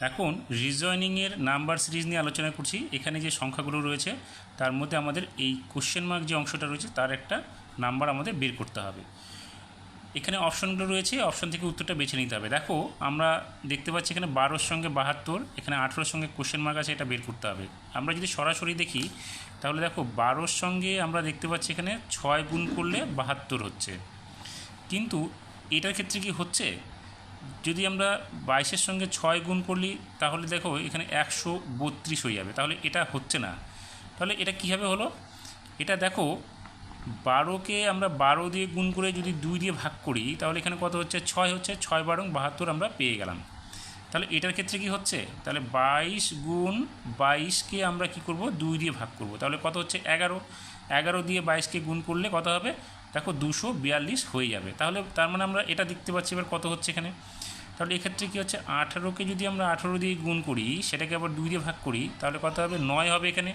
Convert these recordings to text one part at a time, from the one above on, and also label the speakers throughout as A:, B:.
A: এখন রিজয়নিংয়ের number series নিয়ে আলোচনা করছি। এখানে যে সংখ্যাগুলো রয়েছে, তার মধ্যে আমাদের এই কোশ্চেন মার্ক যে অংশটা রয়েছে, তার একটা নাম্বার আমাদের বের করতে হবে। এখানে অপশনগুলো রয়েছে অপশন থেকে উত্তরটা বেছে নিতে হবে। দেখো, আমরা দেখতে পাচ্ছি এখানে বারোর সঙ্গে বাহাত্তর, এখানে আঠেরোর সঙ্গে কোশ্চেন মার্ক আছে, এটা বের করতে হবে। আমরা যদি সরাসরি দেখি, তাহলে দেখো, বারোর সঙ্গে আমরা দেখতে পাচ্ছি এখানে ছয় গুণ করলে বাহাত্তর হচ্ছে। কিন্তু এটার ক্ষেত্রে কি হচ্ছে? যদি আমরা বাইশের সঙ্গে ছয় গুণ করলি, তাহলে দেখো এখানে একশো বত্রিশ হয়ে যাবে। তাহলে এটা হচ্ছে না। তাহলে এটা কীভাবে হলো? এটা দেখো, বারোকে আমরা বারো দিয়ে গুণ করে যদি দুই দিয়ে ভাগ করি, তাহলে এখানে কত হচ্ছে? ছয় হচ্ছে, ছয় বারো বাহাত্তর আমরা পেয়ে গেলাম। তাহলে এটার ক্ষেত্রে কি হচ্ছে? তাহলে বাইশ গুণ বাইশকে আমরা কি করব? দুই দিয়ে ভাগ করব। তাহলে কত হচ্ছে? এগারো। এগারো দিয়ে বাইশকে গুণ করলে কত হবে? দেখো দুশো বিয়াল্লিশ হয়ে যাবে। তাহলে তার মানে আমরা এটা দেখতে পাচ্ছি, এবার কত হচ্ছে এখানে? তাহলে এক্ষেত্রে কী হচ্ছে, আঠারোকে যদি আমরা আঠারো দিয়ে গুণ করি, সেটাকে আবার দুই দিয়ে ভাগ করি, তাহলে কত হবে? নয় হবে এখানে।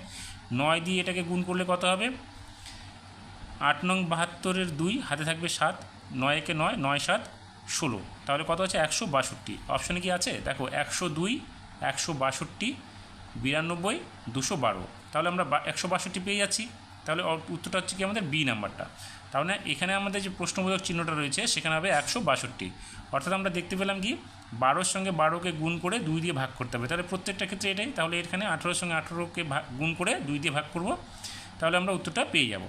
A: নয় দিয়ে এটাকে গুণ করলে কত হবে? আট নং বাহাত্তরের দুই, হাতে থাকবে সাত নয় একে নয় নয় সাত, ষোলো। তাহলে কত আছে একশো বাষট্টি। অপশানে কি আছে? দেখো, একশো দুই, একশো বাষট্টি, বিরানব্বই, দুশো বারো। তাহলে আমরা একশো বাষট্টি পেয়ে যাচ্ছি। তাহলে উত্তরটা হচ্ছে কি আমাদের বি নাম্বারটা তাহলে এখানে আমাদের যে প্রশ্নবোধক চিহ্নটা রয়েছে, সেখানে হবে একশো বাষট্টি। অর্থাৎ আমরা দেখতে পেলাম কি, বারোর সঙ্গে বারোকে গুণ করে দুই দিয়ে ভাগ করতে হবে। তাহলে প্রত্যেকটা ক্ষেত্রে এটাই, তাহলে এখানে আঠেরোর সঙ্গে আঠেরোকে ভাগ গুণ করে দুই দিয়ে ভাগ করব। তাহলে আমরা উত্তরটা পেয়ে যাব।